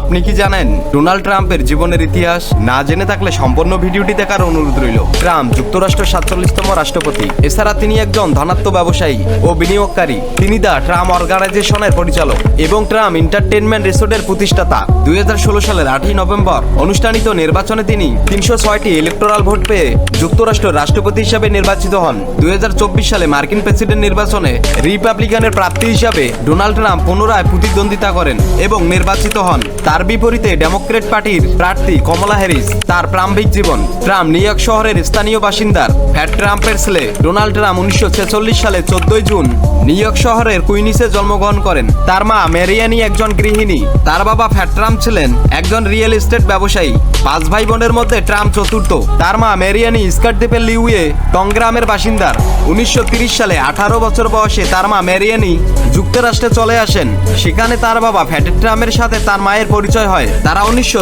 আপনি কি জানেন, ডোনাল্ড ট্রাম্পের জীবনের ইতিহাস না জেনে থাকলে সম্পূর্ণ ভিডিওটি দেখার অনুরোধ রইল। ট্রাম্প যুক্তরাষ্ট্রের সাতচল্লিশতম রাষ্ট্রপতি। এছাড়া তিনি একজন ধনাত্ম ব্যবসায়ী ও বিনিয়োগকারী। তিনি দা ট্রাম্প অর্গানাইজেশনের পরিচালক এবং ট্রাম্প এন্টারটেনমেন্ট রিসোর্টের প্রতিষ্ঠাতা। দুই হাজার ষোলো সালের আটই নভেম্বর অনুষ্ঠানিত নির্বাচনে তিনি তিনশো ছয়টি ইলেকটোরাল ভোট পেয়ে যুক্তরাষ্ট্র রাষ্ট্রপতি হিসাবে নির্বাচিত হন। দুই হাজার চব্বিশ সালে মার্কিন প্রেসিডেন্ট নির্বাচনে রিপাবলিকানের প্রার্থী হিসাবে ডোনাল্ড ট্রাম্প পুনরায় প্রতিদ্বন্দ্বিতা করেন এবং নির্বাচিত হন। তার বিপরীতে ডেমোক্রেট পার্টির প্রার্থী কমলা হ্যারিস, তার প্রারম্ভিক জীবন। ট্রাম্প নিউ ইয়র্ক শহরের স্থানীয় বাসিন্দার। ফ্যাট ট্রাম্পের ছেলে ডোনাল্ড ট্রাম্প উনিশশো সালে চোদ্দই জুন নিউ ইয়র্ক শহরের কুইনিসে জন্মগ্রহণ করেন। তার মা মেরিয়ানি একজন গৃহিণী। তার বাবা ফ্যাট ট্রাম্প ছিলেন একজন রিয়েল এস্টেট ব্যবসায়ী। পাঁচ ভাই বোনের মধ্যে ট্রাম্প চতুর্থ। তার মা মেরিয়ানি স্কাট দ্বীপের লিউয়ে টংগ্রামের বাসিন্দার। উনিশশো সালে আঠারো বছর বয়সে তার মা মেরিয়ানি যুক্তরাষ্ট্রে চলে আসেন। সেখানে তার বাবা ফ্যাটেড ট্রাম্পের সাথে তার মায়ের পরিচয় হয়। তারা উনিশশো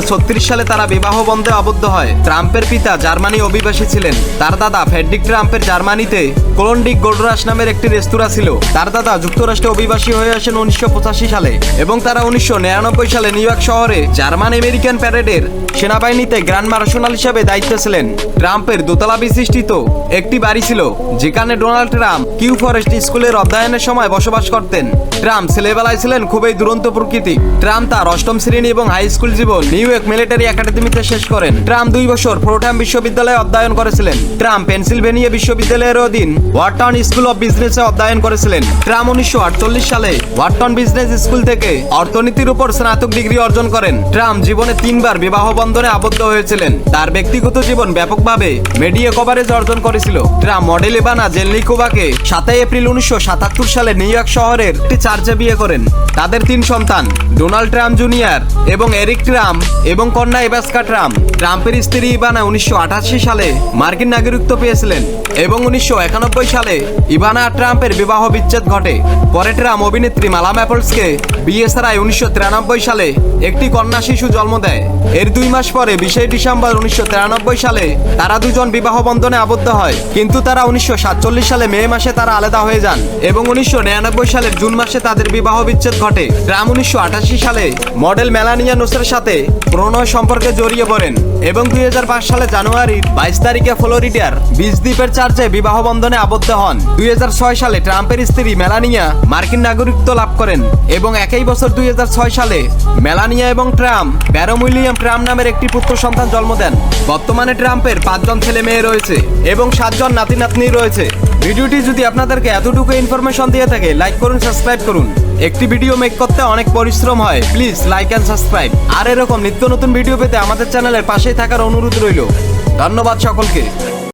সালে তারা বিবাহ বন্ধে আবদ্ধ হয়। ট্রাম্পের পিতা জার্মানি অভিবাসী ছিলেন। তার দাদা ফেডরিক ট্রাম্পের জার্মানিতে কোলন্ডিক গোল্ডরাস নামের একটি রেস্তোরাঁ ছিল। তার দাদা যুক্তরাষ্ট্রে অভিবাসী হয়ে আসেন উনিশশো পঁচাশি সালে এবং তারা উনিশশো নিরানব্বই সালে নিউ ইয়র্ক শহরে জার্মান আমেরিকান প্যারেডের সেনাবাহিনীতে গ্র্যান্ড মার্শাল হিসাবে দায়িত্বে ছিলেন। ট্রাম্পের দোতলা বিশিষ্টিত একটি বাড়ি ছিল, যেখানে ডোনাল্ড ট্রাম্প, কিউ ফরেস্ট স্কুলের অধ্যয়নের সময় বসবাস করতেন। ট্রাম্প ছেলেবেলায় ছিলেন খুবই দুরন্ত প্রকৃতি। ট্রাম্প তার অষ্টম শ্রেণি এবং হাই স্কুল জীবন নিউ ইয়র্ক মিলিটারি একাডেমিতে শেষ করেন। ট্রাম্প দুই বছর ফোর্টাম বিশ্ববিদ্যালয়ে অধ্যয়ন করেছিলেন। ট্রাম্প পেনসিলভেনিয়া বিশ্ববিদ্যালয়ের অধীন ওয়াটন স্কুল অফ বিজনেসে অধ্যয়ন করেছিলেন। ট্রাম্প উনিশশো আটচল্লিশ সালে ওয়াটন বিজনেস স্কুল থেকে অর্থনীতির উপর স্নাতক ডিগ্রি অর্জন করেন। ট্রাম্প জীবনে তিনবার বিবাহ বন্ধনে আবদ্ধ হয়েছিলেন। তার ব্যক্তিগত জীবন ব্যাপকভাবে মিডিয়া কভারেজ অর্জন করেছিল। ট্রাম্প মডেল জেলনিকোভাকে সাতই এপ্রিল উনিশশো সাতাত্তর সালে নিউ ইয়র্ক শহরের একটি চার্চে বিয়ে করেন। তাদের তিন সন্তান, ডোনাল্ড ট্রাম্প জুনিয়র এবং এরিক ট্রাম্প এবং কন্যা এবাস্কা ট্রাম্প। ট্রাম্পের স্ত্রী ইভানা উনিশশো সালে মার্কিন নাগরিকত্ব পেয়েছিলেন এবং উনিশশো সালে ইভানা আর ট্রাম্পের বিবাহ বিচ্ছেদ ঘটে। পরে ট্রাম্প অভিনেত্রী মালাম অ্যাপলসকে বিয়ে ছাড়াই উনিশশো সালে একটি কন্যা শিশু জন্ম দেয়। এর দুই মাস পরে বিশে ডিসেম্বর উনিশশো তিরানব্বই সালে তারা দুজন বিবাহ বন্ধনে আবদ্ধ হয়, কিন্তু তারা উনিশশো সাতচল্লিশ সালে মে মাসে তারা আলাদা হয়ে যান এবং উনিশশো নিরানব্বই সালের জুন মাসে তাদের বিবাহ বিচ্ছেদ ঘটে। ট্রাম্প উনিশশো সালে মডেল মেলানিয়া নোসের সাথে প্রণয় সম্পর্কে জড়িয়ে পড়েন এবং দুই হাজার পাঁচ সালে জানুয়ারির বাইশ তারিখে ফ্লোরিডার বিচ দ্বীপের চার্চে বিবাহ বন্ধনে আবদ্ধ হন। দুই হাজার ছয় সালে ট্রাম্পের স্ত্রী মেলানিয়া মার্কিন নাগরিকত্ব লাভ করেন এবং একই বছর দুই হাজার ছয় সালে মেলানিয়া এবং ট্রাম্প ব্যারো উইলিয়াম ট্রাম্প নামের একটি পুত্র সন্তান জন্ম দেন। বর্তমানে ট্রাম্পের পাঁচজন ছেলে মেয়ে রয়েছে এবং সাতজন নাতি নাতনি রয়েছে। ভিডিওটি যদি আপনাদেরকে এতটুকু ইনফরমেশন দিয়ে থাকে লাইক করুন সাবস্ক্রাইব করুন। একটি ভিডিও মেক করতে অনেক পরিশ্রম হয়। প্লিজ লাইক অ্যান্ড সাবস্ক্রাইব আর এরকম নিত্য নতুন ভিডিও পেতে আমাদের চ্যানেলের পাশেই থাকার অনুরোধ রইল। ধন্যবাদ সকলকে।